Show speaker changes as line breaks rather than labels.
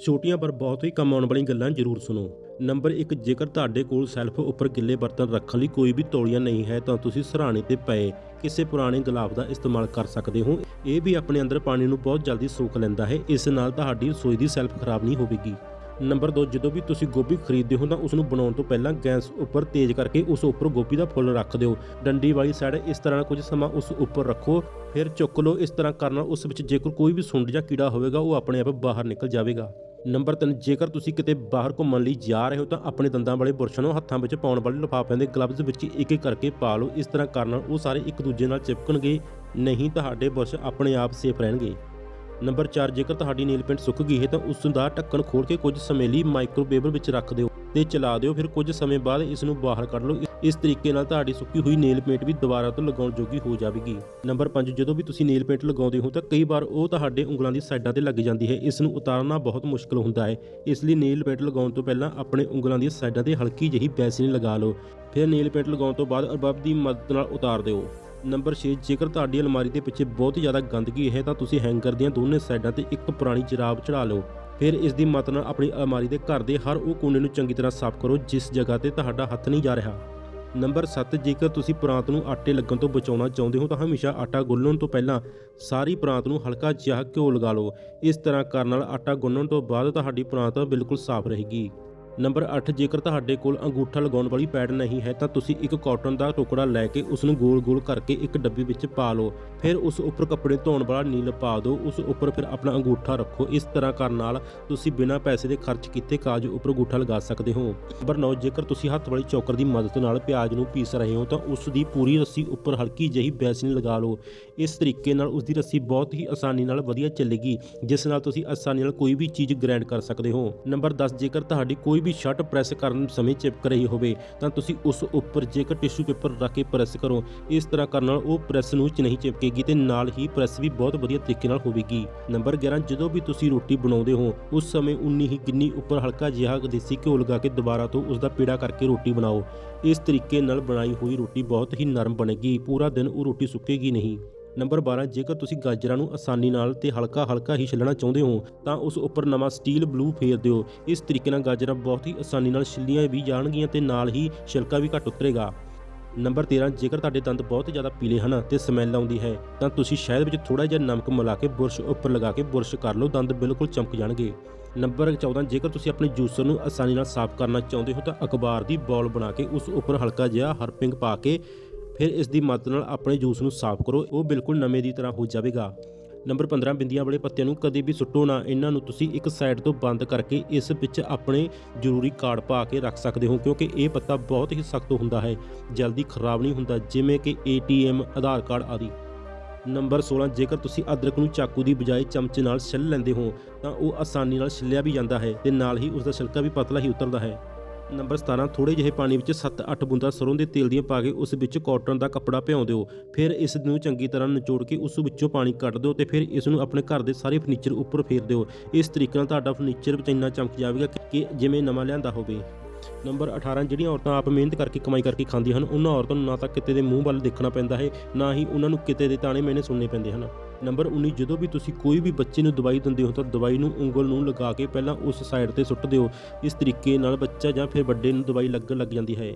ਛੋਟੀਆਂ ਪਰ ਬਹੁਤ ਹੀ ਕੰਮ ਆਉਣ ਵਾਲੀਆਂ ਗੱਲਾਂ ਜ਼ਰੂਰ ਸੁਣੋ। ਨੰਬਰ 1 ਜੇਕਰ ਤੁਹਾਡੇ ਕੋਲ ਸੈਲਫ ਉੱਪਰ ਗਿੱਲੇ ਬਰਤਨ ਰੱਖਣ ਲਈ ਕੋਈ ਵੀ ਤੌਲੀਆ ਨਹੀਂ ਹੈ, ਤਾਂ ਤੁਸੀਂ ਸਰਾਣੇ ਤੇ ਪਏ ਕਿਸੇ ਪੁਰਾਣੇ ਗੁਲਾਬ ਦਾ ਇਸਤੇਮਾਲ ਕਰ ਸਕਦੇ ਹੋ। ਇਹ ਵੀ ਆਪਣੇ ਅੰਦਰ ਪਾਣੀ ਨੂੰ ਬਹੁਤ ਜਲਦੀ ਸੋਖ ਲੈਂਦਾ ਹੈ, ਇਸ ਨਾਲ ਤੁਹਾਡੀ ਰਸੋਈ ਦੀ ਸੈਲਫ ਖਰਾਬ ਨਹੀਂ ਹੋਵੇਗੀ। ਨੰਬਰ 2 ਜਦੋਂ ਵੀ ਤੁਸੀਂ ਗੋਭੀ ਖਰੀਦਦੇ ਹੋ, ਤਾਂ ਉਸ ਨੂੰ ਬਣਾਉਣ ਤੋਂ ਪਹਿਲਾਂ ਗੈਸ ਉੱਪਰ ਤੇਜ਼ ਕਰਕੇ ਉਸ ਉੱਪਰ ਗੋਭੀ ਦਾ ਫੁੱਲ ਰੱਖ ਦਿਓ। ਡੰਡੀ ਵਾਲੀ ਸਾਈਡ ਇਸ ਤਰ੍ਹਾਂ ਕੁਝ ਸਮਾਂ ਉਸ ਉੱਪਰ ਰੱਖੋ, ਫਿਰ ਚੁੱਕ ਲਓ। ਇਸ ਤਰ੍ਹਾਂ ਕਰਨ ਨਾਲ ਉਸ ਵਿੱਚ ਜੇਕਰ ਕੋਈ ਵੀ ਸੁੰਡ ਜਾਂ ਕੀੜਾ ਹੋਵੇਗਾ, ਉਹ ਆਪਣੇ ਆਪ ਬਾਹਰ ਨਿਕਲ ਜਾਵੇਗਾ। ਨੰਬਰ 3 ਜੇਕਰ ਤੁਸੀਂ ਕਿਤੇ ਬਾਹਰ ਘੁੰਮਣ ਲਈ ਜਾ ਰਹੇ ਹੋ ਤਾਂ ਆਪਣੇ ਦੰਦਾਂ ਵਾਲੇ ਬੁਰਸ਼ ਨੂੰ ਹੱਥਾਂ ਵਿੱਚ ਪਾਉਣ ਵਾਲੇ ਲਿਫਾਫਿਆਂ ਦੇ ਗਲਵਜ਼ ਵਿੱਚ ਇੱਕ ਇੱਕ ਕਰਕੇ ਪਾ ਲਓ। ਇਸ ਤਰ੍ਹਾਂ ਕਰਨ ਨਾਲ ਉਹ ਸਾਰੇ ਇੱਕ ਦੂਜੇ ਨਾਲ ਚਿਪਕਣਗੇ। ਨਹੀਂ, ਤੁਹਾਡੇ ਬੁਰਸ਼ ਆਪਣੇ ਆਪ ਸੇਫ ਰਹਿਣਗੇ। ਨੰਬਰ 4 ਜੇਕਰ ਤੁਹਾਡੀ ਨੀਲ ਪੇਂਟ ਸੁੱਕ ਗਈ ਹੈ ਤਾਂ ਉਸ ਦਾ ਢੱਕਣ ਖੋਲ ਕੇ ਕੁਝ ਸਮੇਂ ਲਈ ਮਾਈਕ੍ਰੋਵੇਵ ਵਿੱਚ ਰੱਖ ਦਿਓ ਤੇ ਚਲਾ ਦਿਓ। ਫਿਰ ਕੁਝ ਸਮੇਂ ਬਾਅਦ ਇਸ ਨੂੰ ਬਾਹਰ ਕੱਢ ਲਓ। ਇਸ ਤਰੀਕੇ ਨਾਲ ਤੁਹਾਡੀ ਸੁੱਕੀ ਹੋਈ ਨੇਲ ਪੇਂਟ ਵੀ ਦੁਬਾਰਾ ਤੋਂ ਲਗਾਉਣ ਜੋਗੀ ਹੋ ਜਾਵੇਗੀ। ਨੰਬਰ 5 ਜਦੋਂ ਵੀ ਤੁਸੀਂ ਨੇਲ ਪੇਂਟ ਲਗਾਉਂਦੇ ਹੋ ਤਾਂ ਕਈ ਵਾਰ ਉਹ ਤੁਹਾਡੇ ਉਂਗਲਾਂ ਦੀ ਸਾਈਡਾਂ ਤੇ ਲੱਗ ਜਾਂਦੀ ਹੈ। ਇਸ ਨੂੰ ਉਤਾਰਨਾ ਬਹੁਤ ਮੁਸ਼ਕਲ ਹੁੰਦਾ ਹੈ। ਇਸ ਲਈ ਨੇਲ ਪੇਂਟ ਲਗਾਉਣ ਤੋਂ ਪਹਿਲਾਂ ਆਪਣੇ ਉਂਗਲਾਂ ਦੀਆਂ ਸਾਈਡਾਂ ਤੇ ਹਲਕੀ ਜਿਹੀ ਬੈਸਲਿਨ ਲਗਾ ਲਓ। ਫਿਰ ਨੇਲ ਪੇਂਟ ਲਗਾਉਣ ਤੋਂ ਬਾਅਦ ਅਰਬਬ ਦੀ ਮਦਦ ਨਾਲ ਉਤਾਰ ਦਿਓ। ਨੰਬਰ 6 ਜੇਕਰ ਤੁਹਾਡੀ ਅਲਮਾਰੀ ਦੇ ਪਿੱਛੇ ਬਹੁਤ ਜ਼ਿਆਦਾ ਗੰਦਗੀ ਹੈ, ਤਾਂ ਤੁਸੀਂ ਹੈਂਗਰ ਦੀਆਂ ਦੋਨੇ ਸਾਈਡਾਂ ਤੇ ਇੱਕ ਪੁਰਾਣੀ ਜਰਾਬ ਚੜਾ ਲਓ। ਫਿਰ ਇਸ ਦੀ ਮਦਦ ਨਾਲ ਆਪਣੀ ਅਲਮਾਰੀ ਦੇ ਘਰ ਦੇ ਹਰ ਉਹ ਕੋਨੇ ਨੂੰ ਚੰਗੀ ਤਰ੍ਹਾਂ ਸਾਫ਼ ਕਰੋ, ਜਿਸ ਜਗ੍ਹਾ ਤੇ ਤੁਹਾਡਾ ਹੱਥ ਨਹੀਂ ਜਾ ਰਿਹਾ। ਨੰਬਰ 7 ਜੇਕਰ ਤੁਸੀਂ ਪ੍ਰਾਂਤ ਨੂੰ ਆਟੇ ਲੱਗਣ ਤੋਂ ਬਚਾਉਣਾ ਚਾਹੁੰਦੇ ਹੋ, ਤਾਂ ਹਮੇਸ਼ਾ ਆਟਾ ਗੁੰਨਣ ਤੋਂ ਪਹਿਲਾਂ ਸਾਰੀ ਪ੍ਰਾਂਤ ਨੂੰ ਹਲਕਾ ਜਿਹਾ ਘਿਓ ਲਗਾ ਲਓ। ਇਸ ਤਰ੍ਹਾਂ ਕਰਨ ਨਾਲ ਆਟਾ ਗੁੰਨਣ ਤੋਂ ਬਾਅਦ ਤੁਹਾਡੀ ਪ੍ਰਾਂਤ ਬਿਲਕੁਲ ਸਾਫ਼ ਰਹੇਗੀ। ਨੰਬਰ 8 ਜੇਕਰ ਤੁਹਾਡੇ ਕੋਲ ਅੰਗੂਠਾ ਲਗਾਉਣ ਵਾਲੀ ਪੈਡ ਨਹੀਂ ਹੈ, ਤਾਂ ਤੁਸੀਂ ਇੱਕ ਕਾਟਨ ਦਾ ਟੁਕੜਾ ਲੈ ਕੇ ਉਸ ਨੂੰ ਗੋਲ-ਗੋਲ ਕਰਕੇ ਇੱਕ ਡੱਬੀ ਵਿੱਚ ਪਾ ਲਓ। ਫਿਰ ਉਸ ਉੱਪਰ ਕੱਪੜੇ ਧੋਣ ਵਾਲਾ ਨੀਲ ਪਾ ਦਿਓ, ਉਸ ਉੱਪਰ ਫਿਰ ਆਪਣਾ ਅੰਗੂਠਾ ਰੱਖੋ। ਇਸ ਤਰ੍ਹਾਂ ਕਰਨ ਨਾਲ ਤੁਸੀਂ ਬਿਨਾਂ ਪੈਸੇ ਦੇ ਖਰਚ ਕੀਤੇ ਕਾਜ ਉੱਪਰ ਅੰਗੂਠਾ ਲਗਾ ਸਕਦੇ ਹੋ। ਨੰਬਰ 9 ਜੇਕਰ ਤੁਸੀਂ ਹੱਥ ਵਾਲੀ ਚੌਕਰ ਦੀ ਮਦਦ ਨਾਲ ਪਿਆਜ਼ ਨੂੰ ਪੀਸ ਰਹੇ ਹੋ, ਤਾਂ ਉਸ ਦੀ ਪੂਰੀ ਰੱਸੀ ਉੱਪਰ ਹਲਕੀ ਜਿਹੀ ਬੈਸਲਿਨ ਲਗਾ ਲਓ। ਇਸ ਤਰੀਕੇ ਨਾਲ ਉਸ ਦੀ ਰੱਸੀ ਬਹੁਤ ਹੀ ਆਸਾਨੀ ਨਾਲ ਵਧੀਆ ਚੱਲੇਗੀ, ਜਿਸ ਨਾਲ ਤੁਸੀਂ ਆਸਾਨੀ ਨਾਲ ਕੋਈ ਵੀ ਚੀਜ਼ ਗ੍ਰੈਂਡ ਕਰ ਸਕਦੇ ਹੋ। ਨੰਬਰ 10 ਜੇਕਰ ਤੁਹਾਡੀ ਕੋਈ ਵੀ ਸ਼ਰਟ ਪ੍ਰੈਸ ਕਰਨ ਸਮੇਂ ਚਿਪਕ ਰਹੀ ਹੋਵੇ, ਤਾਂ ਤੁਸੀਂ ਉਸ ਉੱਪਰ ਜੇਕਰ ਟਿਸ਼ੂ ਪੇਪਰ ਰੱਖ ਕੇ ਪ੍ਰੈਸ ਕਰੋ, ਇਸ ਤਰ੍ਹਾਂ ਕਰਨ ਨਾਲ ਉਹ ਪ੍ਰੈਸ ਨੂੰ ਚ ਨਹੀਂ ਚਿਪਕੇਗੀ ਤੇ ਨਾਲ ਹੀ ਪ੍ਰੈਸ ਵੀ ਬਹੁਤ ਵਧੀਆ ਤਰੀਕੇ ਨਾਲ ਹੋਵੇਗੀ। ਨੰਬਰ 11 ਜਦੋਂ ਵੀ ਤੁਸੀਂ ਰੋਟੀ ਬਣਾਉਂਦੇ ਹੋ, ਉਸ ਸਮੇਂ ਉਨੀ ਹੀ ਗਿੰਨੀ ਉੱਪਰ ਹਲਕਾ ਜਿਹਾ ਦੇਸੀ ਘਿਓ ਲਗਾ ਕੇ ਦੁਬਾਰਾ ਤੋਂ ਉਸ ਦਾ ਪੀੜਾ ਕਰਕੇ ਰੋਟੀ ਬਣਾਓ। ਇਸ ਤਰੀਕੇ ਨਾਲ ਬਣਾਈ ਹੋਈ ਰੋਟੀ ਬਹੁਤ ਹੀ ਨਰਮ ਬਣੇਗੀ, ਪੂਰਾ ਦਿਨ ਉਹ ਰੋਟੀ ਸੁੱਕੇਗੀ ਨਹੀਂ। ਨੰਬਰ 12 ਜੇਕਰ ਤੁਸੀਂ ਗਾਜਰਾਂ ਨੂੰ ਆਸਾਨੀ ਨਾਲ ਤੇ ਹਲਕਾ ਹਲਕਾ ਹੀ ਛਿੱਲਣਾ ਚਾਹੁੰਦੇ ਹੋ, ਤਾਂ ਉਸ ਉੱਪਰ ਨਵਾਂ ਸਟੀਲ ਬਲੂ ਫੇਰ ਦਿਓ। ਇਸ ਤਰੀਕੇ ਨਾਲ ਗਾਜਰਾਂ ਬਹੁਤ ਹੀ ਆਸਾਨੀ ਨਾਲ ਛਿੱਲੀਆਂ ਵੀ ਜਾਣਗੀਆਂ ਤੇ ਨਾਲ ਹੀ ਛਿਲਕਾ ਵੀ ਘੱਟ ਉਤਰੇਗਾ। ਨੰਬਰ 13 ਜੇਕਰ ਤੁਹਾਡੇ ਦੰਦ ਬਹੁਤ ਜ਼ਿਆਦਾ ਪੀਲੇ ਹਨ ਤੇ ਸਮੈਲ ਆਉਂਦੀ ਹੈ, ਤਾਂ ਤੁਸੀਂ ਸ਼ਹਿਦ ਵਿੱਚ ਥੋੜਾ ਜਿਹਾ ਨਮਕ ਮਿਲਾ ਕੇ ਬੁਰਸ਼ ਉੱਪਰ ਲਗਾ ਕੇ ਬੁਰਸ਼ ਕਰ ਲਓ, ਦੰਦ ਬਿਲਕੁਲ ਚਮਕ ਜਾਣਗੇ। ਨੰਬਰ 14 ਜੇਕਰ ਤੁਸੀਂ ਆਪਣੇ ਜੂਸਰ ਨੂੰ ਆਸਾਨੀ ਨਾਲ ਸਾਫ਼ ਕਰਨਾ ਚਾਹੁੰਦੇ ਹੋ, ਤਾਂ ਅਖਬਾਰ ਦੀ ਬੋਲ ਬਣਾ ਕੇ ਉਸ ਉੱਪਰ ਹਲਕਾ ਜਿਹਾ ਹਰਪਿੰਗ ਪਾ ਕੇ ਫਿਰ ਇਸ ਦੀ ਮਦਦ ਨਾਲ ਆਪਣੇ ਜੂਸ ਨੂੰ ਸਾਫ਼ ਕਰੋ, ਉਹ ਬਿਲਕੁਲ ਨਵੇਂ ਦੀ ਤਰ੍ਹਾਂ ਹੋ ਜਾਵੇਗਾ। ਨੰਬਰ 15 ਬਿੰਦੀਆਂ ਵਾਲੇ ਪੱਤਿਆਂ ਨੂੰ ਕਦੇ ਵੀ ਸੁੱਟੋ ਨਾ। ਇਹਨਾਂ ਨੂੰ ਤੁਸੀਂ ਇੱਕ ਸਾਈਡ ਤੋਂ ਬੰਦ ਕਰਕੇ ਇਸ ਵਿੱਚ ਆਪਣੇ ਜ਼ਰੂਰੀ ਕਾਰਡ ਪਾ ਕੇ ਰੱਖ ਸਕਦੇ ਹੋ, ਕਿਉਂਕਿ ਇਹ ਪੱਤਾ ਬਹੁਤ ਹੀ ਸਖਤ ਹੁੰਦਾ ਹੈ। ਜਲਦੀ ਖਰਾਬ ਨਹੀਂ ਹੁੰਦਾ, ਜਿਵੇਂ ਕਿ ATM ਆਧਾਰ ਕਾਰਡ ਆਦਿ। ਨੰਬਰ 16 ਜੇਕਰ ਤੁਸੀਂ ਅਦਰਕ ਨੂੰ ਚਾਕੂ ਦੀ ਬਜਾਏ ਚਮਚ ਨਾਲ ਛਿੱਲ ਲੈਂਦੇ ਹੋ, ਤਾਂ ਉਹ ਆਸਾਨੀ ਨਾਲ ਛਿੱਲਿਆ ਵੀ ਜਾਂਦਾ ਹੈ ਤੇ ਨਾਲ ਹੀ ਉਸ ਦਾ ਛਿਲਕਾ ਵੀ ਪਤਲਾ ਹੀ ਉਤਰਦਾ ਹੈ। ਨੰਬਰ 17 ਥੋੜੇ ਜਿਹੇ ਪਾਣੀ ਵਿੱਚ 7-8 ਬੂੰਦਾਂ ਸਰੋਂ ਦੇ ਤੇਲ ਦੀਆਂ ਪਾ ਕੇ ਉਸ ਵਿੱਚ ਕਾਟਨ ਦਾ ਕੱਪੜਾ ਭਿਉਂ ਦਿਓ। ਫਿਰ ਇਸ ਨੂੰ ਚੰਗੀ ਤਰ੍ਹਾਂ ਨਿਚੋੜ ਕੇ ਉਸ ਵਿੱਚੋਂ ਪਾਣੀ ਕੱਢ ਦਿਓ ਤੇ ਫਿਰ ਇਸ ਨੂੰ ਆਪਣੇ ਘਰ ਦੇ ਸਾਰੇ ਫਰਨੀਚਰ ਉੱਪਰ ਫੇਰ ਦਿਓ। ਇਸ ਤਰੀਕੇ ਨਾਲ ਤੁਹਾਡਾ ਫਰਨੀਚਰ ਵਿੱਚ ਇੰਨਾ ਚਮਕ ਜਾਵੇਗਾ ਕਿ ਜਿਵੇਂ ਨਵਾਂ ਲਿਆਂਦਾ ਹੋਵੇ। ਨੰਬਰ 18 ਜਿਹੜੀਆਂ ਔਰਤਾਂ ਆਪ ਮਿਹਨਤ ਕਰਕੇ ਕਮਾਈ ਕਰਕੇ ਖਾਂਦੀਆਂ ਹਨ, ਉਹਨਾਂ ਔਰਤਾਂ ਨੂੰ ਨਾ ਤਾਂ ਕਿਤੇ ਦੇ ਮੂੰਹ ਵੱਲ ਦੇਖਣਾ ਪੈਂਦਾ ਹੈ, ਨਾ ਹੀ ਉਹਨਾਂ ਨੂੰ ਕਿਤੇ ਦੇ ਤਾਣੇ ਮੈਨੇ ਸੁਣਨੇ ਪੈਂਦੇ ਹਨ। ਨੰਬਰ 19 ਜਦੋਂ ਵੀ ਤੁਸੀਂ ਕੋਈ ਵੀ ਬੱਚੇ ਨੂੰ ਦਵਾਈ ਦਿੰਦੇ ਹੋ ਤਾਂ ਦਵਾਈ ਨੂੰ ਉਂਗਲ ਨੂੰ ਲਗਾ ਕੇ ਪਹਿਲਾਂ ਉਸ ਸਾਈਡ ਤੇ ਸੁੱਟ ਦਿਓ। ਇਸ ਤਰੀਕੇ ਨਾਲ ਬੱਚਾ ਜਾਂ ਫਿਰ ਵੱਡੇ ਨੂੰ ਦਵਾਈ ਲੱਗਣ ਲੱਗ ਜਾਂਦੀ ਹੈ।